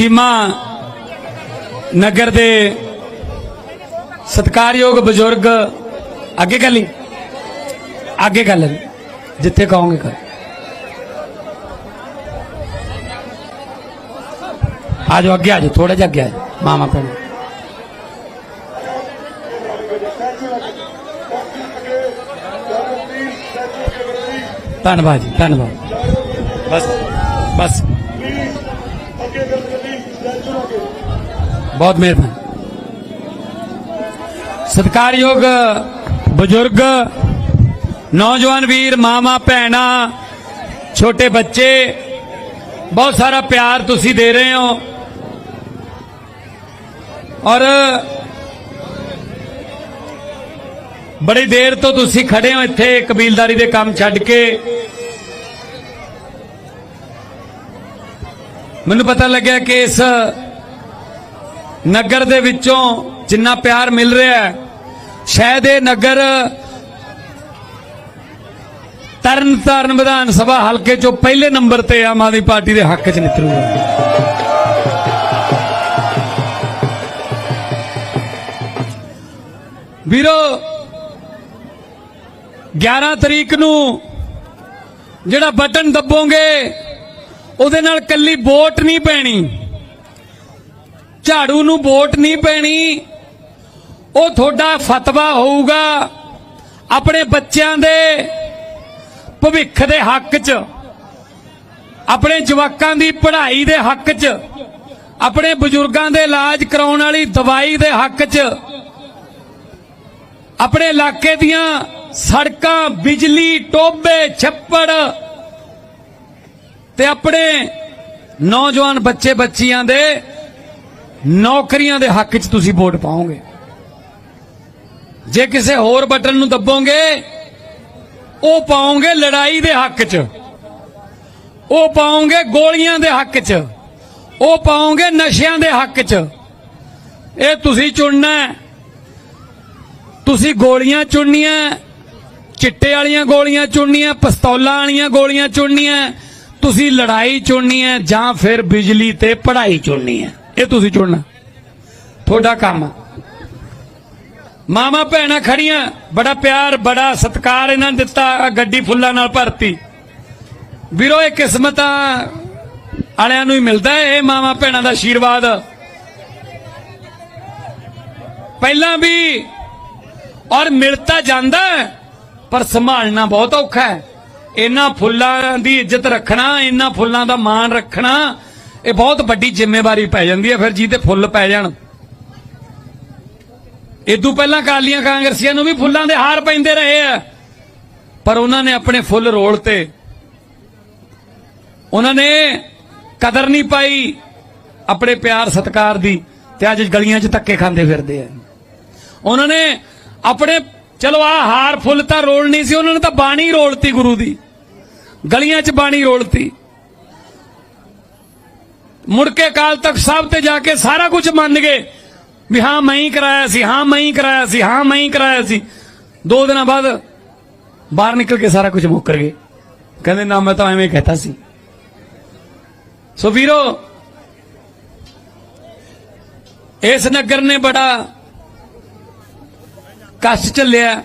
ਚੀਮਾ ਨਗਰ ਦੇ ਸਤਕਾਰਯੋਗ ਬਜ਼ੁਰਗ, ਅੱਗੇ ਕਰ ਲਈ ਅੱਗੇ ਕਰ ਲੈ ਜਿੱਥੇ ਕਹੋਗੇ ਕਰ। ਆ ਜਾਓ ਅੱਗੇ ਆ ਜਾਓ ਥੋੜਾ ਜਿਹਾ ਅੱਗੇ ਆ ਜਾਓ ਮਾਮਾ ਭੈਣ ਧੰਨਵਾਦ ਜੀ, ਧੰਨਵਾਦ। ਬਸ ਬਸ। ਬਹੁਤ ਮਿਹਰਬਾਨ ਸਤਿਕਾਰਯੋਗ ਬਜ਼ੁਰਗ, ਨੌਜਵਾਨ ਵੀਰ ਮਾਮਾ ਭੈਣਾ, ਛੋਟੇ ਬੱਚੇ, ਬਹੁਤ ਸਾਰਾ ਪਿਆਰ ਤੁਸੀਂ ਦੇ ਰਹੇ ਹੋ। ਔਰ ਬੜੀ ਦੇਰ ਤੋਂ ਤੁਸੀਂ ਖੜੇ ਹੋ ਇੱਥੇ ਕਬੀਲਦਾਰੀ ਦੇ ਕੰਮ ਛੱਡ ਕੇ। ਮੈਨੂੰ ਪਤਾ ਲੱਗਿਆ ਕਿ ਇਸ ਨਗਰ ਦੇ ਵਿੱਚੋਂ ਜਿੰਨਾ ਪਿਆਰ ਮਿਲ ਰਿਹਾ ਹੈ, ਸ਼ਾਇਦ ਇਹ ਨਗਰ ਤਰਨ ਤਾਰਨ ਵਿਧਾਨ ਸਭਾ ਹਲਕੇ ਚੋਂ ਪਹਿਲੇ ਨੰਬਰ ਤੇ ਆਮ ਆਦਮੀ ਪਾਰਟੀ ਦੇ ਹੱਕ 'ਚ ਨਿਕਲੂਗਾ। ਵੀਰੋ 11 ਤਰੀਕ ਨੂੰ ਜਿਹੜਾ ਬਟਨ ਦੱਬੋਗੇ, ਉਹਦੇ ਨਾਲ ਕੱਲੀ ਵੋਟ ਨਹੀਂ ਪੈਣੀ। ਝਾੜੂ ਨੂੰ ਵੋਟ ਨਹੀਂ ਪੈਣੀ। ਉਹ ਤੁਹਾਡਾ ਫਤਵਾ ਹੋਊਗਾ ਆਪਣੇ ਬੱਚਿਆਂ ਦੇ ਭਵਿੱਖ ਦੇ ਹੱਕ 'ਚ, ਆਪਣੇ ਜਵਾਕਾਂ ਦੀ ਪੜ੍ਹਾਈ ਦੇ ਹੱਕ 'ਚ, ਆਪਣੇ ਬਜ਼ੁਰਗਾਂ ਦੇ ਇਲਾਜ ਕਰਾਉਣ ਵਾਲੀ ਦਵਾਈ ਦੇ ਹੱਕ 'ਚ, ਆਪਣੇ ਇਲਾਕੇ ਦੀਆਂ ਸੜਕਾਂ, ਬਿਜਲੀ ਟੋਬੇ ਛੱਪੜ ਤੇ ਆਪਣੇ ਨੌਜਵਾਨ ਬੱਚੇ ਬੱਚੀਆਂ ਦੇ ਨੌਕਰੀਆਂ ਦੇ ਹੱਕ 'ਚ ਤੁਸੀਂ ਵੋਟ ਪਾਓਗੇ। ਜੇ ਕਿਸੇ ਹੋਰ ਬਟਨ ਨੂੰ ਦੱਬੋਗੇ, ਉਹ ਪਾਓਗੇ ਲੜਾਈ ਦੇ ਹੱਕ 'ਚ। ਉਹ ਪਾਓਗੇ ਗੋਲੀਆਂ ਦੇ ਹੱਕ 'ਚ। ਉਹ ਪਾਓਗੇ ਨਸ਼ਿਆਂ ਦੇ ਹੱਕ 'ਚ। ਇਹ ਤੁਸੀਂ ਚੁਣਨਾ ਤੁਸੀਂ ਗੋਲੀਆਂ ਚੁਣਨੀਆਂ ਚਿੱਟੇ ਵਾਲੀਆਂ ਗੋਲੀਆਂ ਚੁਣਨੀਆਂ, ਪਿਸਤੌਲਾਂ ਵਾਲੀਆਂ ਗੋਲੀਆਂ ਚੁਣਨੀਆਂ ਤੁਸੀਂ ਲੜਾਈ ਚੁਣਨੀ ਹੈ ਜਾਂ ਫਿਰ ਬਿਜਲੀ ਤੇ ਪੜ੍ਹਾਈ ਚੁਣਨੀ ਹੈ। ਇਹ ਤੁਸੀਂ ਚੁਣਨਾ। ਤੁਹਾਡਾ ਕੰਮ ਹੈ ਮਾਮਾ ਭੈਣਾਂ ਖੜੀਆਂ, ਬੜਾ ਪਿਆਰ, ਬੜਾ ਸਤਿਕਾਰ ਇਹਨਾਂ ਨੇ ਦਿੱਤਾ ਗੱਡੀ ਫੁੱਲਾਂ ਨਾਲ ਭਰਤੀ। ਵੀਰੋ, ਇਹ ਕਿਸਮਤਾਂ ਵਾਲਿਆਂ ਨੂੰ ਹੀ ਮਿਲਦਾ ਹੈ, ਇਹ ਮਾਮਾ ਭੈਣਾਂ ਦਾ ਆਸ਼ੀਰਵਾਦ ਪਹਿਲਾਂ ਵੀ ਔਰ ਮਿਲਤਾ ਜਾਂਦਾ ਪਰ ਸੰਭਾਲਣਾ ਬਹੁਤ ਔਖਾ ਹੈ। ਇਹਨਾਂ ਫੁੱਲਾਂ ਦੀ ਇੱਜ਼ਤ ਰੱਖਣਾ, ਇਹਨਾਂ ਫੁੱਲਾਂ ਦਾ ਮਾਣ ਰੱਖਣਾ ਇਹ ਬਹੁਤ ਵੱਡੀ ਜ਼ਿੰਮੇਵਾਰੀ ਪੈ ਜਾਂਦੀ ਹੈ, ਫਿਰ ਜਿਹਦੇ ਫੁੱਲ ਪੈ ਜਾਣ। ਇਦੋਂ ਪਹਿਲਾਂ ਕਾਲੀਆਂ ਕਾਂਗਰਸੀਆਂ ਨੂੰ ਵੀ ਫੁੱਲਾਂ ਦੇ ਹਾਰ ਪੈਂਦੇ ਰਹੇ ਆ। ਪਰ ਉਹਨਾਂ ਨੇ ਆਪਣੇ ਫੁੱਲ ਰੋਲਤੇ ਉਹਨਾਂ ਨੇ ਕਦਰ ਨਹੀਂ ਪਾਈ ਆਪਣੇ ਪਿਆਰ ਸਤਕਾਰ ਦੀ ਤੇ ਅੱਜ ਗਲੀਆਂ 'ਚ ਧੱਕੇ ਖਾਂਦੇ ਫਿਰਦੇ ਆ। ਉਹਨਾਂ ਨੇ ਆਪਣੇ ਚਲੋ ਆ ਹਾਰ ਫੁੱਲ ਤਾਂ ਰੋਲਣੀ ਸੀ, ਉਹਨਾਂ ਨੇ ਤਾਂ ਬਾਣੀ ਰੋਲਤੀ ਗੁਰੂ ਦੀ। ਗਲੀਆਂ 'ਚ ਬਾਣੀ ਰੋਲਤੀ। ਮੁੜ ਕੇ ਕਾਲ ਤੱਕ ਸਾਹਿਬ ਤੇ ਜਾ ਕੇ ਸਾਰਾ ਕੁਝ ਮੰਨ ਗਏ ਵੀ ਹਾਂ, ਮੈਂ ਹੀ ਕਰਾਇਆ ਸੀ, ਹਾਂ, ਮੈਂ ਹੀ ਕਰਾਇਆ ਸੀ, ਹਾਂ, ਮੈਂ ਹੀ ਕਰਾਇਆ ਸੀ। ਦੋ ਦਿਨਾਂ ਬਾਅਦ ਬਾਹਰ ਨਿਕਲ ਕੇ ਸਾਰਾ ਕੁਝ ਮੁੱਕਰ ਗਏ। ਕਹਿੰਦੇ, ਨਾ, ਮੈਂ ਤਾਂ ਐਵੇਂ ਕਹਤਾ ਸੀ। ਸੋ ਵੀਰੋ, ਇਸ ਨਗਰ ਨੇ ਬੜਾ ਕਸ਼ਟ ਚੱਲਿਆ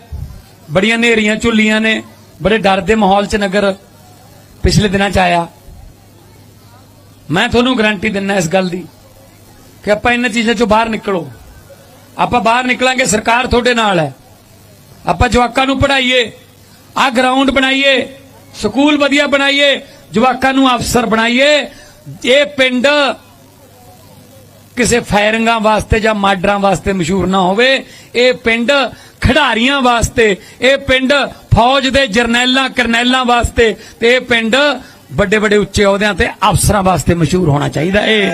ਬੜੀਆਂ ਨੇਰੀਆਂ ਝੁੱਲੀਆਂ ਨੇ, ਬੜੇ ਡਰ ਦੇ ਮਾਹੌਲ 'ਚ ਨਗਰ ਪਿਛਲੇ ਦਿਨਾਂ 'ਚ ਆਇਆ। ਮੈਂ ਤੁਹਾਨੂੰ ਗਾਰੰਟੀ ਦਿੰਦਾ ਇਸ ਗੱਲ ਦੀ ਕਿ ਆਪਾਂ ਇਹਨਾਂ ਚੀਜ਼ਾਂ 'ਚੋਂ ਬਾਹਰ ਨਿਕਲੋ। ਆਪਾਂ ਬਾਹਰ ਨਿਕਲਾਂਗੇ, ਸਰਕਾਰ ਤੁਹਾਡੇ ਨਾਲ ਹੈ। ਆਪਾਂ ਜਵਾਕਾਂ ਨੂੰ ਪੜ੍ਹਾਈਏ ਆ ਗਰਾਊਂਡ ਬਣਾਈਏ, ਸਕੂਲ ਵਧੀਆ ਬਣਾਈਏ, ਜਵਾਕਾਂ ਨੂੰ ਅਫਸਰ ਬਣਾਈਏ। ਇਹ ਪਿੰਡ ਕਿਸੇ ਫਾਇਰਿੰਗਾਂ ਵਾਸਤੇ ਜਾਂ ਮਾਡਰਾਂ ਵਾਸਤੇ ਮਸ਼ਹੂਰ ਨਾ ਹੋਵੇ। ਇਹ ਪਿੰਡ ਖਿਡਾਰੀਆਂ ਵਾਸਤੇ, ਇਹ ਪਿੰਡ ਫੌਜ ਦੇ ਜਰਨੈਲਾਂ, ਕਰਨੈਲਾਂ ਵਾਸਤੇ ਤੇ ਇਹ ਪਿੰਡ ਵੱਡੇ ਵੱਡੇ ਉੱਚੇ ਅਹੁਦਿਆਂ ਤੇ ਅਫਸਰਾਂ ਵਾਸਤੇ ਮਸ਼ਹੂਰ ਹੋਣਾ ਚਾਹੀਦਾ ਇਹ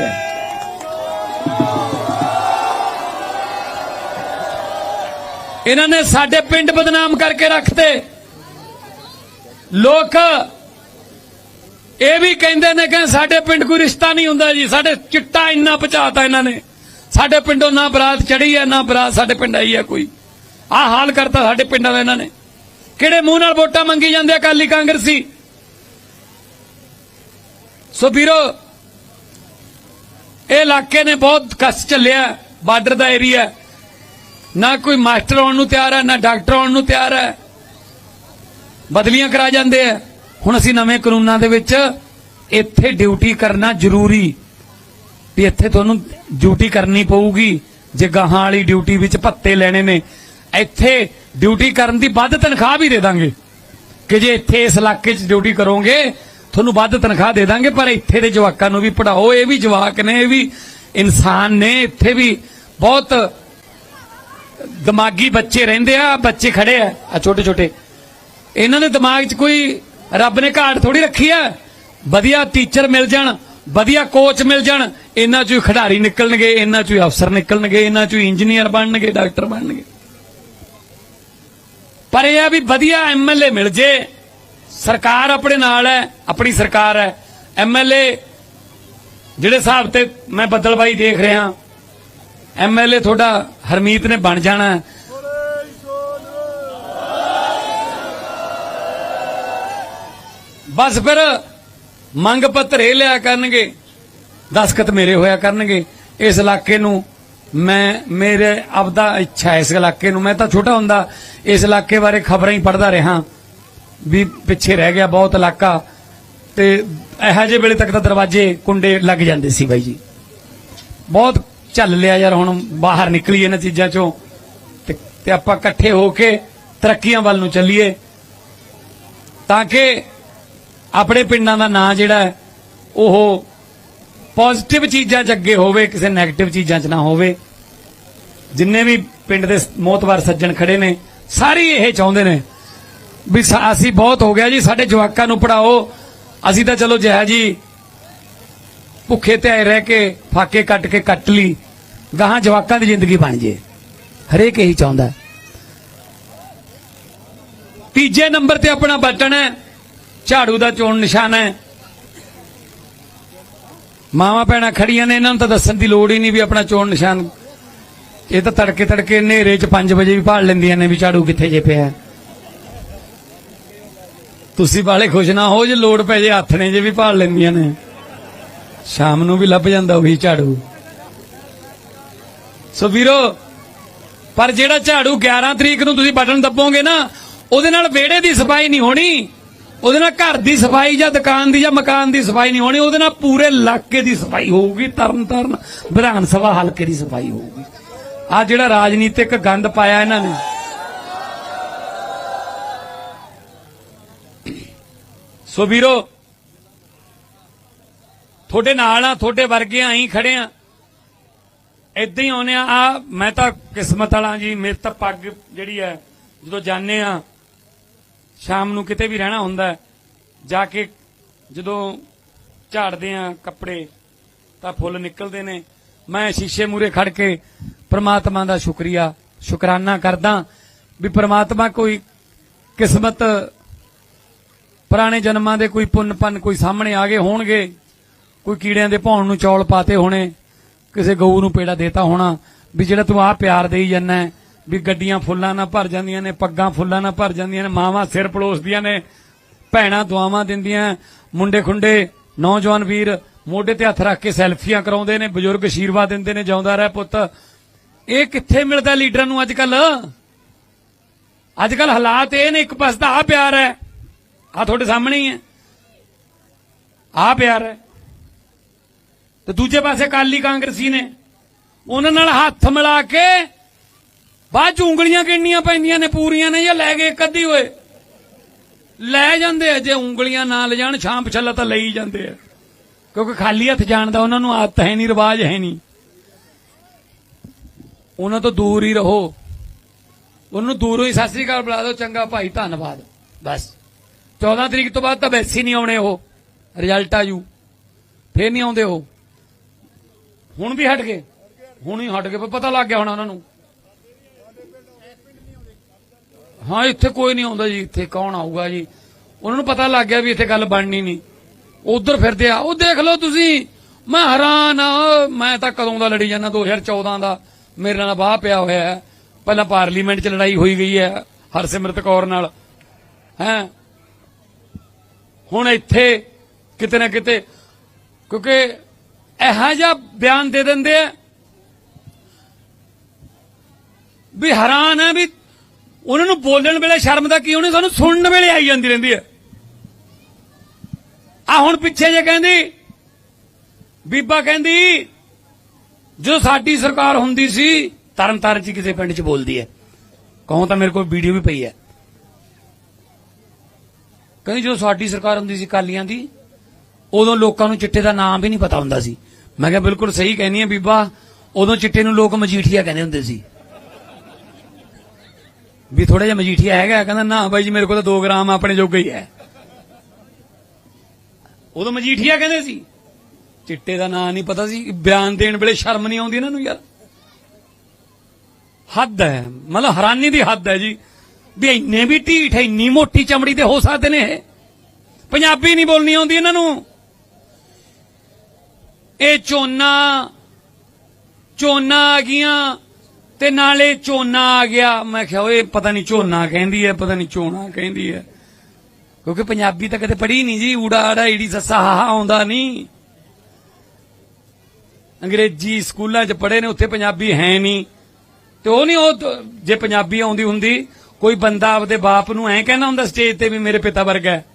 ਇਹਨਾਂ ਨੇ ਸਾਡੇ ਪਿੰਡ ਬਦਨਾਮ ਕਰਕੇ ਰੱਖਤੇ। ਲੋਕ ਇਹ ਵੀ ਕਹਿੰਦੇ ਨੇ ਕਿ ਸਾਡੇ ਪਿੰਡ ਕੋਈ ਰਿਸ਼ਤਾ ਨਹੀਂ ਹੁੰਦਾ ਜੀ, ਸਾਡੇ ਚਿੱਟਾ ਇੰਨਾ ਪਹੁੰਚਾਤਾ ਇਹਨਾਂ ਨੇ। ਸਾਡੇ ਪਿੰਡੋਂ ਨਾ ਬਰਾਤ ਚੜੀ ਹੈ, ਨਾ ਬਰਾਤ ਸਾਡੇ ਪਿੰਡ ਆਈ ਹੈ ਕੋਈ। ਆਹ ਹਾਲ ਕਰਤਾ ਸਾਡੇ ਪਿੰਡਾਂ ਦਾ ਇਹਨਾਂ ਨੇ। ਕਿਹੜੇ ਮੂੰਹ ਨਾਲ ਵੋਟਾਂ ਮੰਗੀ ਜਾਂਦੇ ਅਕਾਲੀ ਕਾਂਗਰਸੀ? ਸੋ ਵੀਰੋ, ਇਹ ਇਲਾਕੇ ਨੇ ਬਹੁਤ ਕਸ ਚੱਲਿਆ ਬਾਰਡਰ ਦਾ ਏਰੀਆ ਨਾ ਕੋਈ ਮਾਸਟਰ ਆਉਣ ਨੂੰ ਤਿਆਰ ਹੈ, ਨਾ ਡਾਕਟਰ ਆਉਣ ਨੂੰ ਤਿਆਰ ਹੈ। ਬਦਲੀਆਂ ਕਰਾ ਜਾਂਦੇ ਆ। ਹੁਣ ਅਸੀਂ ਨਵੇਂ ਕਾਨੂੰਨਾਂ ਦੇ ਵਿੱਚ ਇੱਥੇ ਡਿਊਟੀ ਕਰਨਾ ਜ਼ਰੂਰੀ। ਵੀ ਇੱਥੇ ਤੁਹਾਨੂੰ ਡਿਊਟੀ ਕਰਨੀ ਪਊਗੀ। ਜੇ ਗਾਹਾਂ ਵਾਲੀ ਡਿਊਟੀ ਵਿੱਚ ਭੱਤੇ ਲੈਣੇ ਨੇ, ਇੱਥੇ ਡਿਊਟੀ ਕਰਨ ਦੀ ਵੱਧ ਤਨਖਾਹ ਵੀ ਦੇ ਦਾਂਗੇ। ਕਿ ਜੇ ਇੱਥੇ ਇਸ ਇਲਾਕੇ 'ਚ ਡਿਊਟੀ ਕਰੋਗੇ ਤੁਹਾਨੂੰ ਵੱਧ ਤਨਖਾਹ ਦੇ ਦਾਂਗੇ, ਪਰ ਇੱਥੇ ਦੇ ਜਵਾਕਾਂ ਨੂੰ ਵੀ ਪੜਾਓ ਇਹ ਵੀ ਜਵਾਕ ਨੇ, ਇਹ ਵੀ ਇਨਸਾਨ ਨੇ, ਇੱਥੇ ਵੀ ਬਹੁਤ ਦਿਮਾਗੀ ਬੱਚੇ ਰਹਿੰਦੇ ਆ, ਬੱਚੇ ਖੜੇ ਆ ਆ ਛੋਟੇ ਛੋਟੇ। ਇਹਨਾਂ ਦੇ ਦਿਮਾਗ 'ਚ ਕੋਈ ਰੱਬ ਨੇ ਘਾਟ ਥੋੜੀ ਰੱਖੀ ਆ? ਵਧੀਆ ਟੀਚਰ ਮਿਲ ਜਾਣ, ਵਧੀਆ ਕੋਚ ਮਿਲ ਜਾਣ, ਇਹਨਾਂ 'ਚੋਂ ਹੀ ਖਿਡਾਰੀ ਨਿਕਲਣਗੇ, ਇਹਨਾਂ 'ਚੋਂ ਹੀ ਅਫਸਰ ਨਿਕਲਣਗੇ, ਇਹਨਾਂ 'ਚੋਂ ਹੀ ਇੰਜੀਨੀਅਰ ਬਣਨਗੇ ਡਾਕਟਰ ਬਣਨਗੇ। ਪਰ ਇਹ ਆ ਵੀ ਵਧੀਆ ਐਮਐਲਏ ਮਿਲ ਜੇ ਸਰਕਾਰ ਆਪਣੇ ਨਾਲ ਹੈ, ਆਪਣੀ ਸਰਕਾਰ ਹੈ। ਐਮਐਲਏ ਜਿਹੜੇ ਹਿਸਾਬ ਤੇ ਮੈਂ ਬੱਦਲਬਾਈ ਦੇਖ ਰਿਹਾ ਐਮਐਲਏ ਤੁਹਾਡਾ ਹਰਮੀਤ ਨੇ ਬਣ ਜਾਣਾ ਬਸ ਫਿਰ ਮੰਗ ਪੱਤਰ ਇਹ ਲਿਆ ਕਰਨਗੇ, ਦਸਖਤ ਮੇਰੇ ਹੋਇਆ ਕਰਨਗੇ। ਇਸ ਇਲਾਕੇ ਨੂੰ ਮੈਂ, ਮੇਰੇ ਆਪਦਾ ਇੱਛਾ ਇਸ ਇਲਾਕੇ ਨੂੰ। ਮੈਂ ਤਾਂ ਛੋਟਾ ਹੁੰਦਾ, ਇਸ ਇਲਾਕੇ ਬਾਰੇ ਖਬਰਾਂ ਹੀ ਪੜ੍ਹਦਾ ਰਿਹਾ। ਵੀ ਪਿੱਛੇ ਰਹਿ ਗਿਆ ਬਹੁਤ ਇਲਾਕਾ ਤੇ ਇਹੋ ਜਿਹੇ ਵੇਲੇ ਤੱਕ ਤਾਂ ਦਰਵਾਜ਼ੇ ਕੁੰਡੇ ਲੱਗ ਜਾਂਦੇ ਸੀ ਬਾਈ ਜੀ। ਬਹੁਤ ਚੱਲ ਲਿਆ ਯਾਰ ਹੁਣ ਬਾਹਰ ਨਿਕਲੀਏ ਇਹਨਾਂ ਚੀਜ਼ਾਂ ਚੋਂ ਤੇ ਆਪਾਂ ਇਕੱਠੇ ਹੋ ਕੇ ਤਰੱਕੀਆਂ ਵੱਲ ਨੂੰ ਚੱਲੀਏ। ਤਾਂ ਕਿ ਆਪਣੇ ਪਿੰਡਾਂ ਦਾ ਨਾਂ ਜਿਹੜਾ ਉਹ ਪੋਜ਼ਿਟਿਵ ਚੀਜ਼ਾਂ 'ਚ ਅੱਗੇ ਹੋਵੇ, ਕਿਸੇ 네ਗੇਟਿਵ ਚੀਜ਼ਾਂ 'ਚ ਨਾ ਹੋਵੇ। ਜਿੰਨੇ ਵੀ ਪਿੰਡ ਦੇ ਮੋਤਵਾਰ ਸੱਜਣ ਖੜੇ ਨੇ, ਸਾਰੇ ਇਹ ਚਾਹੁੰਦੇ ਨੇ ਵੀ ਸਾ- ਅਸੀਂ ਬਹੁਤ ਹੋ ਗਿਆ ਜੀ, ਸਾਡੇ ਜਵਾਕਾਂ ਨੂੰ ਪੜਾਓ ਅਸੀਂ ਤਾਂ ਚਲੋ ਜਹਾ ਜੀ, ਭੁੱਖੇ ਤੇ ਆਏ ਰਹਿ ਕੇ ਫਾਕੇ ਕੱਟ ਕੇ ਕੱਟ ਲਈ। ਗਾਹਾਂ ਜਵਾਕਾਂ ਦੀ ਜ਼ਿੰਦਗੀ ਬਣ ਜੇ। ਹਰੇਕ ਇਹੀ ਚਾਹੁੰਦਾ ਤੀਜੇ ਨੰਬਰ ਤੇ ਆਪਣਾ ਬਟਨ ਹੈ, ਝਾੜੂ ਦਾ ਚੋਣ ਨਿਸ਼ਾਨ ਹੈ। ਮਾਵਾਂ ਭੈਣਾਂ ਖੜੀਆਂ ਨੇ, ਇਹਨਾਂ ਨੂੰ ਤਾਂ ਦੱਸਣ ਦੀ ਲੋੜ ਹੀ ਨਹੀਂ ਵੀ ਆਪਣਾ ਚੋਣ ਨਿਸ਼ਾਨ। ਇਹ ਤਾਂ ਤੜਕੇ ਤੜਕੇ ਹਨੇਰੇ 'ਚ 5 ਵਜੇ ਵੀ ਭਾਲ ਲੈਂਦੀਆਂ ਨੇ ਵੀ ਝਾੜੂ ਕਿੱਥੇ ਜੇ ਪਿਆ ਤੁਸੀਂ ਵਾਲੇ ਖੁਸ਼ ਨਾ ਹੋ ਜੇ, ਲੋੜ ਪੈ ਜੇ ਹੱਥ ਨੇ ਜੇ ਵੀ ਭਾਲ ਲੈਂਦੀਆਂ ਨੇ। ਸ਼ਾਮ ਨੂੰ ਵੀ ਲੱਭ ਜਾਂਦਾ ਉਹੀ ਝਾੜੂ। ਸੋ ਵੀਰੋ, ਪਰ ਜਿਹੜਾ ਝਾੜੂ 11 ਤਰੀਕ ਨੂੰ ਤੁਸੀਂ ਬਟਨ ਦੱਬੋਗੇ ਨਾ, ਉਹਦੇ ਨਾਲ ਵਿਹੜੇ ਦੀ ਸਫ਼ਾਈ ਨਹੀਂ ਹੋਣੀ, ਉਹਦੇ ਨਾਲ ਘਰ ਦੀ ਸਫ਼ਾਈ ਜਾਂ ਦੁਕਾਨ ਦੀ ਜਾਂ ਮਕਾਨ ਦੀ ਸਫ਼ਾਈ ਨਹੀਂ ਹੋਣੀ, ਉਹਦੇ ਨਾਲ ਪੂਰੇ ਇਲਾਕੇ ਦੀ ਸਫ਼ਾਈ ਹੋਊਗੀ ਤਰਨ ਤਾਰਨ ਵਿਧਾਨ ਸਭਾ ਹਲਕੇ ਦੀ ਸਫ਼ਾਈ ਹੋਊਗੀ। ਆ ਜਿਹੜਾ ਰਾਜਨੀਤਿਕ ਗੰਦ ਪਾਇਆ ਇਹਨਾਂ ਨੇ ਸੋ ਵੀਰੋ, ਤੁਹਾਡੇ ਨਾਲ ਆ, ਤੁਹਾਡੇ ਵਰਗੇ ਆਈ ਖੜੇ ਆ। ਇਦਾਂ ਹੀ ਆਉਨੇ ਆ। ਮੈਂ ਤਾਂ ਕਿਸਮਤ ਵਾਲਾ ਜੀ, ਮੇਰੇ ਤਾਂ ਪੱਗ ਜਿਹੜੀ ਹੈ ਜਦੋਂ ਜਾਣੇ ਆ, ਸ਼ਾਮ ਨੂੰ ਕਿਤੇ ਵੀ ਰਹਿਣਾ ਹੁੰਦਾ ਜਾ ਕੇ ਜਦੋਂ ਝਾੜਦੇ ਆ ਕੱਪੜੇ, ਤਾਂ ਫੁੱਲ ਨਿਕਲਦੇ ਨੇ। ਮੈਂ ਸ਼ੀਸ਼ੇ ਮੂਰੇ ਖੜ ਕੇ ਪ੍ਰਮਾਤਮਾ ਦਾ ਸ਼ੁਕਰੀਆ, ਸ਼ੁਕਰਾਨਾ ਕਰਦਾ ਵੀ ਪ੍ਰਮਾਤਮਾ ਕੋਈ ਕਿਸਮਤ ਪੁਰਾਣੇ ਜਨਮਾਂ ਦੇ ਕੋਈ ਪੁੰਨ ਪੰਨ ਕੋਈ ਸਾਹਮਣੇ ਆ ਗਏ ਹੋਣਗੇ, ਕੋਈ ਕੀੜਿਆਂ ਦੇ ਭੌਣ ਨੂੰ ਚੌਲ ਪਾਤੇ ਹੋਣੇ, ਕਿਸੇ ਗਊ ਨੂੰ ਪੇੜਾ ਦੇਤਾ ਹੋਣਾ, ਵੀ ਜਿਹੜਾ ਤੂੰ ਆ ਪਿਆਰ ਦੇਈ ਜਾਂਦਾ ਵੀ ਗੱਡੀਆਂ ਫੁੱਲਾਂ ਨਾਲ ਭਰ ਜਾਂਦੀਆਂ ਨੇ, ਪੱਗਾਂ ਫੁੱਲਾਂ ਨਾਲ ਭਰ ਜਾਂਦੀਆਂ ਨੇ, ਮਾਵਾਂ ਸਿਰ ਪਲੋਸਦੀਆਂ ਨੇ, ਭੈਣਾਂ ਦੁਆਵਾਂ ਦਿੰਦੀਆਂ ਮੁੰਡੇ ਖੁੰਡੇ ਨੌਜਵਾਨ ਵੀਰ ਮੋਢੇ ਤੇ ਹੱਥ ਰੱਖ ਕੇ ਸੈਲਫੀਆਂ ਕਰਾਉਂਦੇ ਨੇ, ਬਜ਼ੁਰਗ ਆਸ਼ੀਰਵਾਦ ਦਿੰਦੇ ਨੇ, ਜਿਉਂਦਾ ਰਹਿ ਪੁੱਤ। ਇਹ ਕਿੱਥੇ ਮਿਲਦਾ ਲੀਡਰਾਂ ਨੂੰ ਅੱਜ ਕੱਲ ਅੱਜ ਕੱਲ ਹਾਲਾਤ ਇਹ ਨੇ, ਇੱਕ ਪਾਸੇ ਦਾ ਆ ਪਿਆਰ ਹੈ ਆ ਤੁਹਾਡੇ ਸਾਹਮਣੇ ਹੀ ਹੈ। ਆ ਪਿਆਰ ਹੈ। ਤੇ ਦੂਜੇ ਪਾਸੇ ਕਾਲੀ ਕਾਂਗਰਸੀ ਨੇ ਉਹਨਾਂ ਨਾਲ ਹੱਥ ਮਿਲਾ ਕੇ ਬਾਅਦ ਚ ਉਂਗਲੀਆਂ ਕਿੰਨੀਆਂ ਪੈਂਦੀਆਂ ਨੇ, ਪੂਰੀਆਂ ਨੇ ਜਾਂ ਲੈ ਗਏ ਇੱਕ ਅੱਧੀ ਹੋਏ ਲੈ ਜਾਂਦੇ ਆ, ਜੇ ਉਂਗਲੀਆਂ ਨਾ ਲਿਜਾਣ ਜਾਣ, ਛਾਂਪ ਛੱਲਾ ਤਾਂ ਲਈ ਜਾਂਦੇ ਆ। ਕਿਉਂਕਿ ਖਾਲੀ ਹੱਥ ਜਾਣ ਦਾ ਉਹਨਾਂ ਨੂੰ ਆਦਤ ਹੈ ਨਹੀਂ, ਰਿਵਾਜ ਹੈ ਨਹੀਂ। ਉਹਨਾਂ ਤੋਂ ਦੂਰ ਹੀ ਰਹੋ। ਉਹਨਾਂ ਨੂੰ ਦੂਰੋਂ ਹੀ ਸਤਿ ਸ੍ਰੀ ਅਕਾਲ ਬੁਲਾ ਦਿਓ, ਚੰਗਾ ਭਾਈ, ਧੰਨਵਾਦ। ਬਸ। 14 ਤਰੀਕ ਤੋਂ ਬਾਅਦ ਤਾਂ ਵੈਸੇ ਨਹੀਂ ਆਉਣੇ ਉਹ ਰਿਜ਼ਲਟ ਆ ਜੂ। ਫੇਰ ਨਹੀਂ ਆਉਂਦੇ ਉਹ। ਹੁਣ ਵੀ ਹਟ ਗਏ। ਹੁਣ ਹੀ ਹਟ ਗਏ ਪਤਾ ਲੱਗ ਗਿਆ ਹੁਣ ਉਹਨਾਂ ਨੂੰ। ਹਾਂ, ਇੱਥੇ ਕੋਈ ਨਹੀਂ ਆਉਂਦਾ ਜੀ, ਇੱਥੇ ਕੌਣ ਆਊਗਾ ਜੀ? ਉਹਨਾਂ ਨੂੰ ਪਤਾ ਲੱਗ ਗਿਆ ਵੀ ਇੱਥੇ ਗੱਲ ਬਣਨੀ ਨਹੀਂ। ਉਧਰ ਫਿਰਦੇ ਆ। ਉਹ ਦੇਖ ਲਓ ਤੁਸੀਂ, ਮੈਂ ਹੈਰਾਨ ਆ। ਮੈਂ ਤਾਂ ਕਦੋਂ ਦਾ ਲੜੀ ਜਾਂਦਾ 2014 ਦਾ। ਮੇਰੇ ਨਾਲ ਬਾਹ ਪਿਆ ਹੋਇਆ ਹੈ। ਪਹਿਲਾਂ ਪਾਰਲੀਮੈਂਟ 'ਚ ਲੜਾਈ ਹੋਈ ਗਈ ਹੈ, ਹਰਸਿਮਰਤ ਕੌਰ ਨਾਲ। ਹੈ? ਹੁਣ ਇੱਥੇ ਕਿਤੇ ਨਾ ਕਿਤੇ, ਕਿਉਂਕਿ ਇਹੋ ਜਿਹਾ ਬਿਆਨ ਦੇ ਦਿੰਦੇ ਆ ਵੀ ਹੈਰਾਨ ਹੈ ਵੀ ਉਹਨਾਂ ਨੂੰ ਬੋਲਣ ਵੇਲੇ ਸ਼ਰਮ ਦਾ ਕੀ ਉਹਨੇ ਸਾਨੂੰ ਸੁਣਨ ਵੇਲੇ ਆਈ ਜਾਂਦੀ ਰਹਿੰਦੀ ਹੈ ਆ ਹੁਣ ਪਿੱਛੇ ਜੇ ਕਹਿੰਦੀ, ਬੀਬਾ ਕਹਿੰਦੀ ਜੋ ਸਾਡੀ ਸਰਕਾਰ ਹੁੰਦੀ ਸੀ, ਤਰਨਤਾਰਨ ਚ ਕਿਸੇ ਪਿੰਡ ਚ ਬੋਲਦੀ ਹੈ। ਕਹੋ ਤਾਂ ਮੇਰੇ ਕੋਲ ਵੀਡੀਓ ਵੀ ਪਈ ਹੈ। ਕਹਿੰਦੀ ਜਦੋਂ ਸਾਡੀ ਸਰਕਾਰ ਹੁੰਦੀ ਸੀ ਕਾਲੀਆਂ ਦੀ, ਉਦੋਂ ਲੋਕਾਂ ਨੂੰ ਚਿੱਟੇ ਦਾ ਨਾਮ ਵੀ ਨਹੀਂ ਪਤਾ ਹੁੰਦਾ ਸੀ। ਮੈਂ ਕਿਹਾ ਬਿਲਕੁਲ ਸਹੀ ਕਹਿੰਦੀ ਹੈ ਬੀਬਾ, ਉਦੋਂ ਚਿੱਟੇ ਨੂੰ ਲੋਕ ਮਜੀਠੀਆ ਕਹਿੰਦੇ ਹੁੰਦੇ ਸੀ। ਵੀ ਥੋੜਾ ਜਿਹਾ ਮਜੀਠੀਆ ਹੈਗਾ, ਕਹਿੰਦਾ, ਨਾ ਬਾਈ ਜੀ, ਮੇਰੇ ਕੋਲ ਤਾਂ 2 ਗ੍ਰਾਮ ਆਪਣੇ ਜੋਗਾ ਹੀ ਹੈ। ਉਦੋਂ ਮਜੀਠੀਆ ਕਹਿੰਦੇ ਸੀ। ਚਿੱਟੇ ਦਾ ਨਾਂ ਨਹੀਂ ਪਤਾ ਸੀ, ਬਿਆਨ ਦੇਣ ਵੇਲੇ ਸ਼ਰਮ ਨਹੀਂ ਆਉਂਦੀ ਇਹਨਾਂ ਨੂੰ ਯਾਰ। ਹੱਦ ਹੈ, ਮਤਲਬ ਹੈਰਾਨੀ ਦੀ ਹੱਦ ਹੈ ਜੀ। ਵੀ ਇੰਨੇ ਵੀ ਢੀਠ, ਇੰਨੀ ਮੋਟੀ ਚਮੜੀ ਦੇ ਹੋ ਸਕਦੇ ਨੇ ਇਹ? ਪੰਜਾਬੀ ਨਹੀਂ ਬੋਲਣੀ ਆਉਂਦੀ ਇਹਨਾਂ ਨੂੰ। ਇਹ ਝੋਨਾ ਝੋਨਾ ਆ ਗਈਆਂ ਤੇ ਨਾਲੇ ਝੋਨਾ ਆ ਗਿਆ। ਮੈਂ ਕਿਹਾ ਓਏ, ਪਤਾ ਨਹੀਂ ਝੋਨਾ ਕਹਿੰਦੀ ਹੈ, ਪਤਾ ਨਹੀਂ ਝੋਨਾ ਕਹਿੰਦੀ ਹੈ। ਕਿਉਂਕਿ ਪੰਜਾਬੀ ਤਾਂ ਕਦੇ ਪੜ੍ਹੀ ਨਹੀਂ ਜੀ, ਊੜਾ ਆੜਾ ਈੜੀ ਸੱਸਾ ਹਾਹਾ ਆਉਂਦਾ ਨਹੀਂ। ਅੰਗਰੇਜ਼ੀ ਸਕੂਲਾਂ 'ਚ ਪੜ੍ਹੇ ਨੇ, ਉੱਥੇ ਪੰਜਾਬੀ ਹੈ ਨਹੀਂ। ਤੇ ਉਹ ਨਹੀਂ, ਉਹ ਜੇ ਪੰਜਾਬੀ ਆਉਂਦੀ ਹੁੰਦੀ ਕੋਈ ਬੰਦਾ ਆਪਦੇ ਬਾਪ ਨੂੰ ਐਂ ਕਹਿੰਦਾ ਹੁੰਦਾ ਸਟੇਜ ਤੇ ਵੀ ਮੇਰੇ ਪਿਤਾ ਵਰਗਾ ਹੈ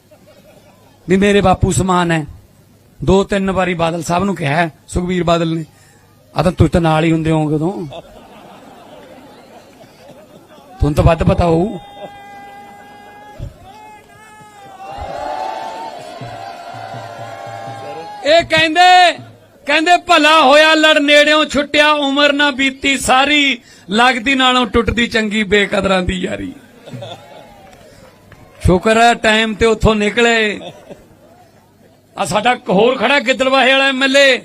ਵੀ ਮੇਰੇ ਬਾਪੂ ਸਮਾਨ ਹੈ। ਦੋ ਤਿੰਨ ਵਾਰੀ ਬਾਦਲ ਸਾਹਿਬ ਨੂੰ ਕਿਹਾ ਹੈ, ਸੁਖਬੀਰ ਬਾਦਲ ਨੇ ਆ ਤਾਂ ਤੁਸੀਂ ਤਾਂ ਨਾਲ ਹੀ ਹੁੰਦੇ ਹੋਗੇ ਉਦੋਂ। ਤੁਹਾਨੂੰ ਤਾਂ ਵੱਧ ਪਤਾ ਹੋਊ। ਇਹ ਕਹਿੰਦੇ ਕਹਿੰਦੇ ਭਲਾ ਹੋਇਆ ਲੜ ਨੇੜਿਓਂ ਛੁੱਟਿਆ ਉਮਰ ਨਾ ਬੀਤੀ ਸਾਰੀ। ਲੱਗਦੀ ਨਾਲੋਂ ਟੁੱਟਦੀ ਚੰਗੀ ਬੇਕਦਰਾਂ ਦੀ ਯਾਰੀ। ਸ਼ੁਕਰ ਹੈ ਟਾਈਮ ਤੇ ਉੱਥੋਂ ਨਿਕਲੇ। ਆ ਸਾਡਾ ਹੋਰ ਖੜਾ ਗਿੱਦੜਵਾਹੇ ਵਾਲਾ ਐਮਐਲਏ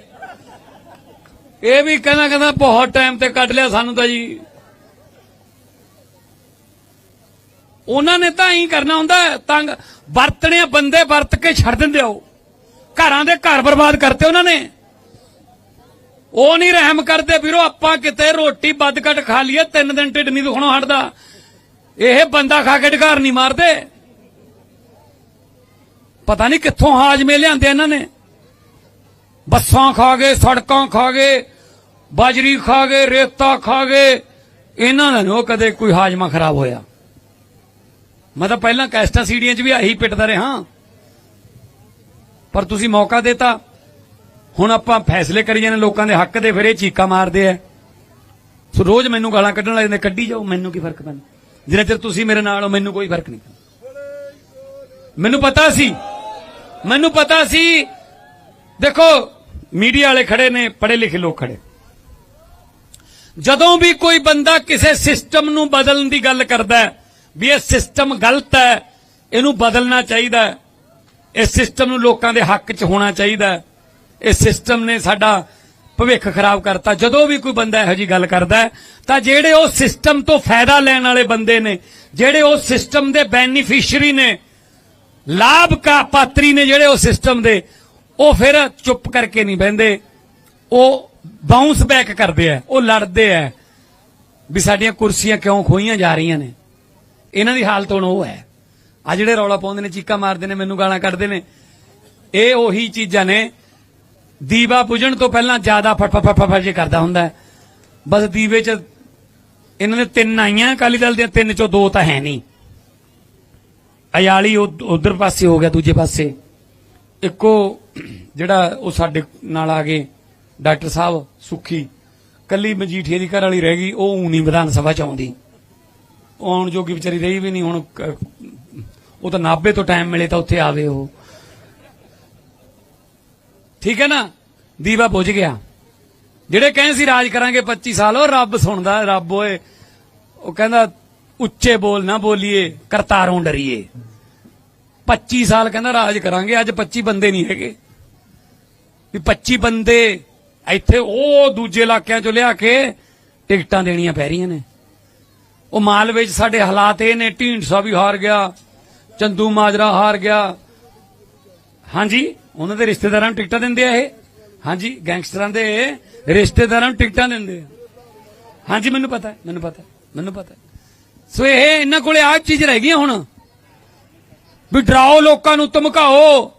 ਇਹ ਵੀ ਕਹਿੰਦਾ ਕਹਿੰਦਾ ਬਹੁਤ ਟਾਈਮ ਤੇ ਕੱਢ ਲਿਆ ਸਾਨੂੰ ਤਾਂ ਜੀ। ਉਹਨਾਂ ਨੇ ਤਾਂ ਹੀ ਕਰਨਾ ਹੁੰਦਾ, ਤੰਗ ਵਰਤਣੇ ਬੰਦੇ ਵਰਤ ਕੇ ਛੱਡ ਦਿੰਦੇ ਹੋ ਘਰਾਂ ਦੇ ਘਰ ਬਰਬਾਦ ਕਰਤੇ ਉਹਨਾਂ ਨੇ। ਉਹ ਨਹੀਂ ਰਹਿਮ ਕਰਦੇ ਵੀਰੋ, ਆਪਾਂ ਕਿਤੇ ਰੋਟੀ ਵੱਧ ਘੱਟ ਖਾ ਲਈਏ, ਤਿੰਨ ਦਿਨ ਢਿੱਡ ਨਹੀਂ ਦੁਖਣੋਂ ਹਟਦਾ। ਇਹ ਬੰਦਾ ਖਾ ਕੇ ਢਕਾਰ ਨਹੀਂ ਮਾਰਦੇ। ਪਤਾ ਨਹੀਂ ਕਿੱਥੋਂ ਹਾਜਮੇ ਲਿਆਂਦੇ ਇਹਨਾਂ ਨੇ। ਬੱਸਾਂ ਖਾ ਗਏ, ਸੜਕਾਂ ਖਾ ਗਏ, ਬਾਜਰੀ ਖਾ ਗਏ, ਰੇਤਾ ਖਾ ਗਏ। ਇਹਨਾਂ ਦਾ ਨੋ ਕਦੇ ਕੋਈ ਹਾਜਮਾ ਖਰਾਬ ਹੋਇਆ। ਮੈਂ ਤਾਂ ਪਹਿਲਾਂ ਕੈਸਟਾ ਸੀੜੀਆਂ 'ਚ ਵੀ ਆਹੀ ਪਿੱਟਦਾ ਰਿਹਾ। ਪਰ ਤੁਸੀਂ ਮੌਕਾ ਦਿੱਤਾ। ਹੁਣ ਆਪਾਂ ਫੈਸਲੇ ਕਰੀ ਜਾਂਦੇ ਲੋਕਾਂ ਦੇ ਹੱਕ ਦੇ, ਫਿਰ ਇਹ ਚੀਕਾਂ ਮਾਰਦੇ ਆ। ਸੋ ਰੋਜ਼ ਮੈਨੂੰ ਗਾਲਾਂ ਕੱਢਣ ਲੱਗ ਜਾਂਦੇ ਕੱਢੀ ਜਾਓ, ਮੈਨੂੰ ਕੀ ਫ਼ਰਕ ਪੈਂਦਾ? ਜਿੰਨਾ ਚਿਰ ਤੁਸੀਂ ਮੇਰੇ ਨਾਲ ਹੋ, ਮੈਨੂੰ ਕੋਈ ਫ਼ਰਕ ਨਹੀਂ ਪੈਂਦਾ। ਮੈਨੂੰ ਪਤਾ ਸੀ, ਮੈਨੂੰ ਪਤਾ ਸੀ। ਦੇਖੋ, ਮੀਡੀਆ ਵਾਲੇ ਖੜੇ ਨੇ, ਪੜ੍ਹੇ ਲਿਖੇ ਲੋਕ ਖੜੇ। ਜਦੋਂ ਵੀ ਕੋਈ ਬੰਦਾ ਕਿਸੇ ਸਿਸਟਮ ਨੂੰ ਬਦਲਣ ਦੀ ਗੱਲ ਕਰਦਾ ਵੀ ਇਹ ਸਿਸਟਮ ਗਲਤ ਹੈ, ਇਹਨੂੰ ਬਦਲਣਾ ਚਾਹੀਦਾ ਹੈ, ਇਸ ਸਿਸਟਮ ਨੂੰ ਲੋਕਾਂ ਦੇ ਹੱਕ 'ਚ ਹੋਣਾ ਚਾਹੀਦਾ ਇਹ ਸਿਸਟਮ ਨੇ ਸਾਡਾ ਭਵਿੱਖ ਖਰਾਬ ਕਰਤਾ। ਜਦੋਂ ਵੀ ਕੋਈ ਬੰਦਾ ਇਹੋ ਜੀ ਗੱਲ ਕਰਦਾ ਤਾਂ ਜਿਹੜੇ ਉਹ ਸਿਸਟਮ ਤੋਂ ਫਾਇਦਾ ਲੈਣ ਵਾਲੇ ਬੰਦੇ ਨੇ, ਜਿਹੜੇ ਉਹ ਸਿਸਟਮ ਦੇ ਬੈਨੀਫੀਸ਼ੀਅਰੀ ਨੇ, ਲਾਭ ਕਾ ਪਾਤਰੀ ਨੇ ਜਿਹੜੇ ਉਹ ਸਿਸਟਮ ਦੇ, ਉਹ ਫਿਰ ਚੁੱਪ ਕਰਕੇ ਨਹੀਂ ਬਹਿੰਦੇ। ਉਹ ਬਾਉਂਸ ਬੈਕ ਕਰਦੇ ਆ, ਉਹ ਲੜਦੇ ਆ ਵੀ ਸਾਡੀਆਂ ਕੁਰਸੀਆਂ ਕਿਉਂ ਖੋਈਆਂ ਜਾ ਰਹੀਆਂ ਨੇ। ਇਹਨਾਂ ਦੀ ਹਾਲਤ ਹੁਣ ਉਹ ਹੈ। ਆ ਜਿਹੜੇ ਰੌਲਾ ਪਾਉਂਦੇ ਨੇ, ਚੀਕਾਂ ਮਾਰਦੇ ਨੇ, ਮੈਨੂੰ ਗਾਲਾਂ ਕੱਢਦੇ ਨੇ, ਇਹ ਉਹੀ ਚੀਜ਼ਾਂ ਨੇ ਦੀਵਾ ਬੁਝਣ ਤੋਂ ਪਹਿਲਾਂ ਜ਼ਿਆਦਾ ਫਟ ਫਟ ਜੇ ਕਰਦਾ ਹੁੰਦਾ ਬਸ ਦੀਵੇ 'ਚ ਇਹਨਾਂ ਨੇ ਤਿੰਨ ਆਈਆਂ, ਅਕਾਲੀ ਦਲ ਦੀਆਂ ਤਿੰਨ 'ਚੋਂ ਦੋ ਤਾਂ ਹੈ ਨਹੀਂ। ਅਯਾਲੀ ਉਧਰ ਪਾਸੇ ਹੋ ਗਿਆ, ਦੂਜੇ ਪਾਸੇ। ਇੱਕੋ ਜਿਹੜਾ ਉਹ ਸਾਡੇ ਨਾਲ ਆ ਗਏ ਡਾਕਟਰ ਸਾਹਿਬ ਸੁਖੀ। ਕੱਲੀ ਮਜੀਠੀਏ ਦੀ ਘਰ ਵਾਲੀ ਰਹਿ ਗਈ, ਉਹ ਊਂ ਨਹੀਂ ਵਿਧਾਨ ਸਭਾ ਚ ਆਉਂਦੀ। ਉਹ ਆਉਣ ਜੋਗੀ ਵਿਚਾਰੀ ਰਹੀ ਵੀ ਨਹੀਂ, ਹੁਣ ਉਹ ਤਾਂ ਨਾਭੇ ਤੋਂ ਟਾਈਮ ਮਿਲੇ ਤਾਂ ਉੱਥੇ ਆਵੇ ਉਹ। ਠੀਕ ਹੈ ਨਾ? ਦੀਵਾ ਬੁਝ ਗਿਆ। ਜਿਹੜੇ ਕਹਿੰਦੇ ਸੀ ਰਾਜ ਕਰਾਂਗੇ 25 ਸਾਲ, ਉਹ ਰੱਬ ਸੁਣਦਾ, ਰੱਬ ਓਏ, ਉਹ ਕਹਿੰਦਾ, ਉੱਚੇ ਬੋਲ ਨਾ ਬੋਲੀਏ, ਕਰਤਾਰੋਂ ਡਰੀਏ। 25 ਸਾਲ ਕਹਿੰਦਾ ਰਾਜ ਕਰਾਂਗੇ, ਅੱਜ 25 ਬੰਦੇ ਨਹੀਂ ਹੈਗੇ। ਵੀ 25 ਬੰਦੇ ਇੱਥੇ ਉਹ ਦੂਜੇ ਇਲਾਕਿਆਂ ਚੋਂ ਲਿਆ ਕੇ ਟਿਕਟਾਂ ਦੇਣੀਆਂ ਪੈ ਰਹੀਆਂ ਨੇ। ਉਹ ਮਾਲਵੇ 'ਚ ਸਾਡੇ ਹਾਲਾਤ ਇਹ ਨੇ, ਢੀਂਡਸਾ ਵੀ ਹਾਰ ਗਿਆ, ਚੰਦੂ ਮਾਜਰਾ ਹਾਰ ਗਿਆ। ਹਾਂਜੀ? ਉਹਨਾਂ ਦੇ ਰਿਸ਼ਤੇਦਾਰਾਂ ਨੂੰ ਟਿਕਟਾਂ ਦਿੰਦੇ ਆ ਇਹ? ਹਾਂਜੀ, ਗੈਂਗਸਟਰਾਂ ਦੇ ਰਿਸ਼ਤੇਦਾਰਾਂ ਨੂੰ ਟਿਕਟਾਂ ਦਿੰਦੇ ਆ। ਹਾਂਜੀ, ਮੈਨੂੰ ਪਤਾ ਮੈਨੂੰ ਪਤਾ ਮੈਨੂੰ ਪਤਾ ਸੋ ਇਹ ਇਹਨਾਂ ਕੋਲੇ ਆਹ ਚੀਜ਼ ਰਹਿ ਗਈ ਹੁਣ। ਵੀ ਡਰਾਓ ਲੋਕਾਂ ਨੂੰ, ਧਮਕਾਓ।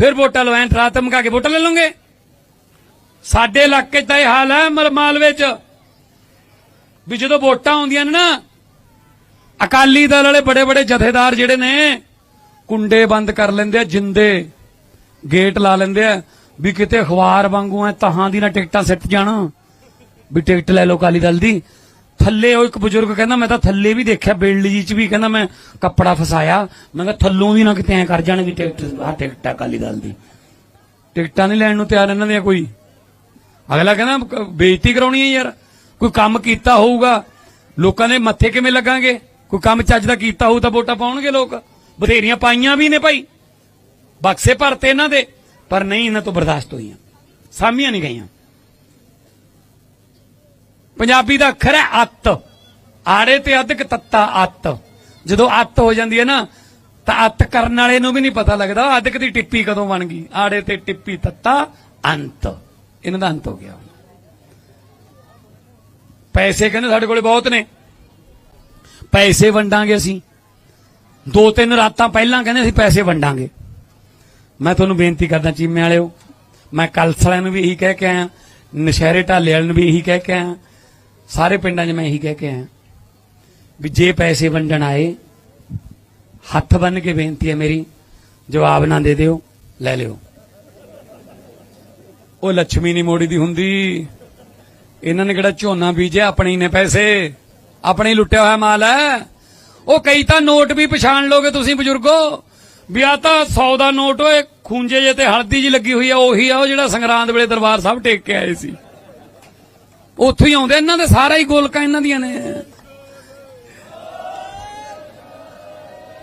ਫਿਰ ਵੋਟਾਂ ਲਵਾਂ ਡਰਾ ਧਮਕਾ ਕੇ ਵੋਟਾਂ ਲੈ ਲਓਗੇ? ਸਾਡੇ ਇਲਾਕੇ 'ਚ ਤਾਂ ਇਹ ਹਾਲ ਹੈ ਮਲ- ਮਾਲਵੇ 'ਚ ਵੀ ਜਦੋਂ ਵੋਟਾਂ ਆਉਂਦੀਆਂ ਨੇ ਨਾ, ਅਕਾਲੀ ਦਲ ਵਾਲੇ ਬੜੇ ਬੜੇ ਜਥੇਦਾਰ ਜਿਹੜੇ ਨੇ ਕੁੰਡੇ ਬੰਦ ਕਰ ਲੈਂਦੇ ਆ, ਜਿੰਦੇ ਗੇਟ ਲਾ ਲੈਂਦੇ ਆ, ਵੀ ਕਿਤੇ ਅਖਬਾਰ ਵਾਂਗੂ ਐ, ਤਹਾਂ ਦੀ ਨਾ ਟਿਕਟਾਂ ਸਿੱਟ ਜਾਣ। ਵੀ ਟਿਕਟ ਲੈ ਲੋ ਅਕਾਲੀ ਦਲ ਦੀ। ਥੱਲੇ ਉਹ ਇੱਕ ਬਜ਼ੁਰਗ ਕਹਿੰਦਾ, ਮੈਂ ਤਾਂ ਥੱਲੇ ਵੀ ਦੇਖਿਆ ਬੇਲੜੀ ਚ ਵੀ ਕਹਿੰਦਾ, ਮੈਂ ਕੱਪੜਾ ਫਸਾਇਆ। ਮੈਂ ਕਿਹਾ, ਥੱਲੋਂ ਵੀ ਨਾ ਕਿਤੇ ਐ ਕਰ ਜਾਣ ਵੀ ਟਿਕਟ ਆ ਟਿਕਟ ਆ ਅਕਾਲੀ ਦਲ ਦੀ। ਟਿਕਟਾਂ ਨਹੀਂ ਲੈਣ ਨੂੰ ਤਿਆਰ ਇਹਨਾਂ ਦੀਆਂ ਕੋਈ। ਅਗਲਾ ਕਹਿੰਦਾ ਕ- ਬੇਇੱਜ਼ਤੀ ਕਰਾਉਣੀ ਹੈ ਯਾਰ। ਕੋਈ ਕੰਮ ਕੀਤਾ ਹੋਊਗਾ, ਲੋਕਾਂ ਦੇ ਮੱਥੇ ਕਿਵੇਂ ਲੱਗਾਂਗੇ? ਕੋਈ ਕੰਮ ਚੱਜ ਦਾ ਕੀਤਾ ਹੋਊ ਤਾਂ ਵੋਟਾਂ ਪਾਉਣਗੇ ਲੋਕ। ਬਥੇਰੀਆਂ ਪਾਈਆਂ ਵੀ ਨੇ ਭਾਈ। ਬਕਸੇ ਭਰਤੇ ਇਹਨਾਂ ਦੇ, ਪਰ ਨਹੀਂ ਇਹਨਾਂ ਤੋਂ ਬਰਦਾਸ਼ਤ ਹੋਈਆਂ। ਸਾਮੀਆਂ ਨਹੀਂ ਗਈਆਂ। ਪੰਜਾਬੀ ਦਾ ਅੱਖਰ ਹੈ ਅੱਤ। ਆੜੇ ਤੇ ਅਧਿਕ ਤੱਤਾ ਅੱਤ। ਜਦੋਂ ਅੱਤ ਹੋ ਜਾਂਦੀ ਹੈ ਨਾ, ਤਾਂ ਅੱਤ ਕਰਨ ਵਾਲੇ ਨੂੰ ਵੀ ਨਹੀਂ ਪਤਾ ਲੱਗਦਾ, ਅਧਿਕ ਦੀ ਟਿੱਪੀ ਕਦੋਂ ਬਣ ਗਈ। ਆੜੇ ਤੇ ਟਿੱਪੀ ਤੱਤਾ, ਅੰਤ। ਇਹਨਾਂ ਦਾ ਅੰਤ ਹੋ ਗਿਆ। ਪੈਸੇ ਕਹਿੰਦੇ ਸਾਡੇ ਕੋਲੇ ਬਹੁਤ ਨੇ। ਪੈਸੇ ਵੰਡਾਂਗੇ ਅਸੀਂ। ਦੋ ਤਿੰਨ ਰਾਤਾਂ ਪਹਿਲਾਂ ਕਹਿੰਦੇ ਅਸੀਂ ਪੈਸੇ ਵੰਡਾਂਗੇ। ਮੈਂ ਤੁਹਾਨੂੰ ਬੇਨਤੀ ਕਰਦਾ ਚੀਮੇ ਵਾਲਿਓ, ਮੈਂ ਕਲਸ ਵਾਲਿਆਂ ਨੂੰ ਵੀ ਇਹੀ ਕਹਿ ਕੇ ਆਇਆ, ਨਸ਼ਹਿਰੇ ਢਾਲੇ ਵਾਲਿਆਂ ਨੂੰ ਵੀ ਇਹੀ ਕਹਿ ਕੇ ਆਇਆ, ਸਾਰੇ ਪਿੰਡਾਂ 'ਚ ਮੈਂ ਇਹੀ ਕਹਿ ਕੇ ਆਇਆ ਵੀ ਜੇ ਪੈਸੇ ਵੰਡਣ ਆਏ, ਹੱਥ ਬੰਨ ਕੇ ਬੇਨਤੀ ਹੈ ਮੇਰੀ, ਜਵਾਬ ਨਾ ਦੇ ਦਿਓ, ਲੈ ਲਿਓ। ਉਹ ਲక్ష్ਮੀ ਨਹੀਂ ਮੋੜੀ ਦੀ ਹੁੰਦੀ, ਇਹਨਾਂ ਨੇ ਕਿਹੜਾ ਝੋਨਾ ਬੀਜਿਆ, ਆਪਣੇ ਹੀ ਨੇ ਪੈਸੇ, ਆਪਣੇ ਹੀ ਲੁੱਟਿਆ ਹੋਇਆ ਮਾਲ ਹੈ। ਉਹ ਕਈ ਤਾਂ ਨੋਟ ਵੀ ਪਛਾਣ ਲੋਗੇ ਤੁਸੀਂ ਬਜ਼ੁਰਗੋ। ਵੀ ਆ ਤਾਂ 100 ਦਾ ਨੋਟ ਓਏ ਖੂੰਜੇ ਜੇ ਤੇ ਹਲਦੀ ਜੀ ਲੱਗੀ ਹੋਈ ਆ, ਉਹੀ ਆ, ਉਹ ਜਿਹੜਾ ਸੰਗਰਾਂਦ ਵੇਲੇ ਦਰਬਾਰ ਸਾਹਿਬ ਟੇਕ ਕੇ ਆਏ ਸੀ। ਉੱਥੋਂ ਹੀ ਆਉਂਦੇ, ਇਹਨਾਂ ਦੇ ਸਾਰਾ ਹੀ ਗੋਲਕਾਂ ਇਹਨਾਂ ਦੀਆਂ ਨੇ।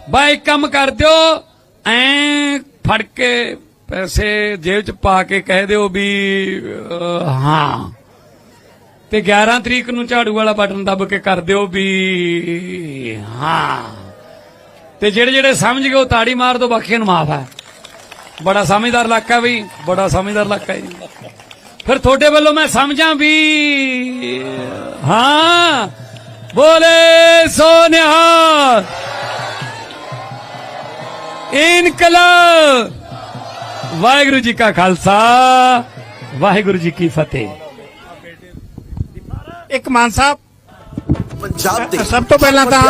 ਬਾਈ ਕੰਮ ਕਰ ਦਿਓ, ਐ ਫੜ ਕੇ ਪੈਸੇ ਜੇਬ ਚ ਪਾ ਕੇ ਕਹਿ ਦਿਓ ਵੀ ਹਾਂ। ਤੇ 11 ਤਰੀਕ ਨੂੰ ਝਾੜੂ ਵਾਲਾ ਬਟਨ ਦੱਬ ਕੇ ਕਰ ਦਿਓ ਵੀ ਹਾਂ। ਤੇ ਜਿਹੜੇ ਜਿਹੜੇ ਸਮਝ ਗਏ ਉਹ ਤਾੜੀ ਮਾਰ ਦੋ, ਬਾਕੀਆਂ ਨੂੰ ਮਾਫ ਹੈ। ਬੜਾ ਸਮਝਦਾਰ ਇਲਾਕਾ ਵੀ, ਬੜਾ ਸਮਝਦਾਰ ਇਲਾਕਾ ਜੀ। ਫਿਰ ਤੁਹਾਡੇ ਵੱਲੋਂ ਮੈਂ ਸਮਝਾਂ ਵੀ ਹਾਂ, ਬੋਲੇ ਸੋ ਨਿਹਾਲ ਇਨਕਲਾਬ, ਵਾਹਿਗੁਰੂ ਜੀ ਕਾ ਖਾਲਸਾ, ਵਾਹਿਗੁਰੂ ਜੀ ਕੀ ਫਤਿਹ। ਇੱਕ ਮਾਨ ਸਾਹਿਬ ਪੰਜਾਬ ਦੇ ਸਭ ਤੋਂ ਪਹਿਲਾਂ ਤਾਂ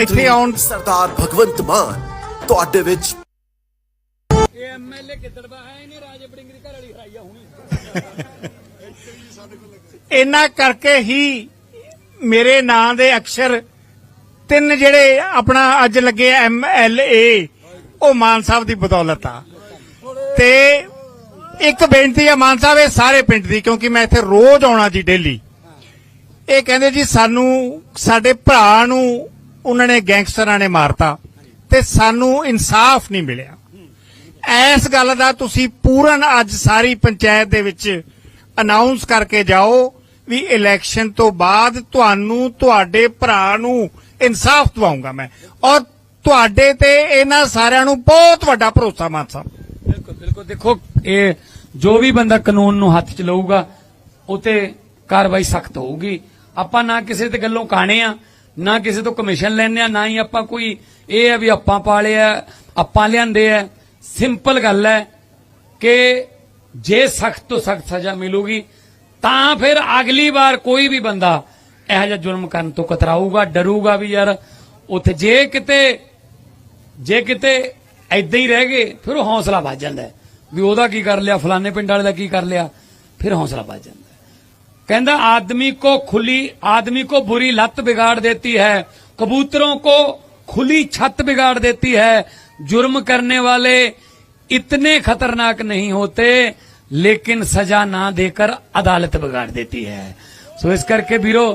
ਇੱਥੇ ਆਉਣ- ਸਰਦਾਰ ਭਗਵੰਤ ਮਾਨ ਤੁਹਾਡੇ ਵਿੱਚ ਇਹ ਐਮਐਲਏ ਕਿੱਦੜਵਾ ਹੈ ਨਹੀਂ ਰਾਜੇ ਬੜਿੰਗ ਦੀ ਘਰ ਵਾਲੀ ਹਰਾਈ ਆ ਹੁਣੀ। ਇੰਨਾ ਕਰਕੇ ਹੀ ਮੇਰੇ ਨਾਂ ਦੇ ਅਕਸ਼ਰ ਤਿੰਨ ਜਿਹੜੇ ਆਪਣਾ ਅੱਜ ਲੱਗੇ ਐਮ ਐਲ ਏ ਉਹ ਮਾਨ ਸਾਹਿਬ ਦੀ ਬਦੌਲਤ ਆ। ਤੇ ਇੱਕ ਬੇਨਤੀ ਆ ਮਾਨ ਸਾਹਿਬ ਇਹ ਸਾਰੇ ਪਿੰਡ ਦੀ ਕਿਉਂਕਿ ਮੈਂ ਇੱਥੇ ਰੋਜ਼ ਆਉਣਾ ਜੀ ਡੇਲੀ। ਇਹ ਕਹਿੰਦੇ ਜੀ ਸਾਨੂੰ, ਸਾਡੇ ਭਰਾ ਨੂੰ ਉਹਨਾਂ ਨੇ ਗੈਂਗਸਟਰਾਂ ਨੇ ਮਾਰਤਾ ਤੇ ਸਾਨੂੰ ਇਨਸਾਫ ਨਹੀਂ ਮਿਲਿਆ। ਇਸ ਗੱਲ ਦਾ ਤੁਸੀਂ ਪੂਰਨ ਅੱਜ ਸਾਰੀ ਪੰਚਾਇਤ ਦੇ ਵਿੱਚ ਅਨਾਉਂਸ ਕਰਕੇ ਜਾਓ ਵੀ ਇਲੈਕਸ਼ਨ ਤੋਂ ਬਾਅਦ ਤੁਹਾਨੂੰ, ਤੁਹਾਡੇ ਭਰਾ ਨੂੰ ਇਨਸਾਫ ਦਿਵਾਉਂਗਾ ਮੈਂ। ਔਰ ਤੁਹਾਡੇ ਤੇ ਇਹਨਾਂ ਸਾਰਿਆਂ ਨੂੰ ਬਹੁਤ ਵੱਡਾ ਭਰੋਸਾ, ਮਾਨ ਸਾਹਿਬ। ਬਿਲਕੁਲ ਬਿਲਕੁਲ। ਦੇਖੋ, ਇਹ ਜੋ ਵੀ ਬੰਦਾ ਕਾਨੂੰਨ ਨੂੰ ਹੱਥ ਚ ਲਊਗਾ ਉਤੇ ਕਾਰਵਾਈ ਸਖਤ ਹੋਊਗੀ। ਆਪਾਂ ਨਾ ਕਿਸੇ ਤੇ ਗੱਲੋਂ ਕਾਣੇ ਆ, ਨਾ ਕਿਸੇ ਤੋਂ ਕਮਿਸ਼ਨ ਲੈਣੇ ਆ, ਨਾ ਹੀ ਆਪਾਂ ਕੋਈ ਇਹ ਆ ਵੀ ਆਪਾਂ ਪਾਲਿਆ ਆਪਾਂ ਲਿਆਂਦੇ ਆ। ਸਿੰਪਲ ਗੱਲ ਹੈ ਕਿ ਜੇ ਸਖਤ ਤੋਂ ਸਖਤ ਸਜ਼ਾ ਮਿਲੂਗੀ, ਤਾਂ ਫਿਰ ਅਗਲੀ ਵਾਰ ਕੋਈ ਵੀ ਬੰਦਾ ਇਹੋ ਜਿਹਾ ਜ਼ੁਲਮ ਕਰਨ ਤੋਂ ਕਤਰਾਊਗਾ, ਡਰੂਗਾ ਵੀ ਯਾਰ। ਉੱਥੇ ਜੇ ਕਿਤੇ ਜੇ ਕਿਤੇ ਐਦਾਂ ਹੀ ਰਹਿ ਗਏ, ਫਿਰ ਉਹ ਹੌਸਲਾ ਵੱਜ ਜਾਂਦਾ ਵੀ ਉਹਦਾ ਕੀ ਕਰ ਲਿਆ, ਫਲਾਣੇ ਪਿੰਡ ਵਾਲੇ ਦਾ ਕੀ ਕਰ ਲਿਆ, ਫਿਰ ਹੌਸਲਾ ਵੱਜ ਜਾਂਦਾ ਕਹਿੰਦਾ आदमी को खुली आदमी को बुरी लत बिगाड़ देती है कबूतरों को खुली छत बिगाड़ देती है जुर्म करने वाले इतने खतरनाक नहीं होते लेकिन सजा ना देकर अदालत बिगाड़ देती है सो इस करके वीरो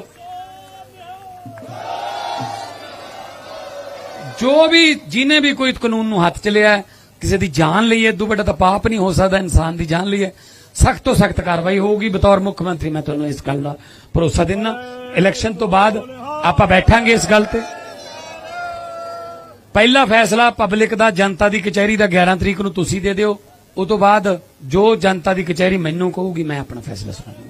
ਜੋ ਵੀ ਜਿਹਨੇ ਵੀ ਕੋਈ ਕਾਨੂੰਨ ਨੂੰ ਹੱਥ ਚ ਲਿਆ ਹੈ, ਕਿਸੇ ਦੀ ਜਾਨ ਲਈ ਹੈ ਇਦੋਂ ਵੱਡਾ ਤਾਂ ਪਾਪ ਨਹੀਂ ਹੋ ਸਕਦਾ ਇਨਸਾਨ ਦੀ ਜਾਨ ਲਈ ਹੈ ਸਖਤ ਤੋਂ ਸਖਤ ਕਾਰਵਾਈ ਹੋਊਗੀ। ਬਤੌਰ ਮੁੱਖ ਮੰਤਰੀ, ਮੈਂ ਤੁਹਾਨੂੰ ਇਸ ਗੱਲ ਦਾ ਭਰੋਸਾ ਦਿੰਦਾ। ਇਲੈਕਸ਼ਨ ਤੋਂ ਬਾਅਦ ਆਪਾਂ ਬੈਠਾਂਗੇ ਇਸ ਗੱਲ ਤੇ। ਪਹਿਲਾ ਫੈਸਲਾ ਪਬਲਿਕ ਦਾ ਜਨਤਾ ਦੀ ਕਚਹਿਰੀ ਦਾ 11 ਤਰੀਕ ਨੂੰ ਤੁਸੀਂ ਦੇ ਦਿਓ। ਉਸ ਤੋਂ ਬਾਅਦ ਜੋ ਜਨਤਾ ਦੀ ਕਚਹਿਰੀ ਮੈਨੂੰ ਕਹੂਗੀ, ਮੈਂ ਆਪਣਾ ਫੈਸਲਾ ਸੁਣਾਉਂਗਾ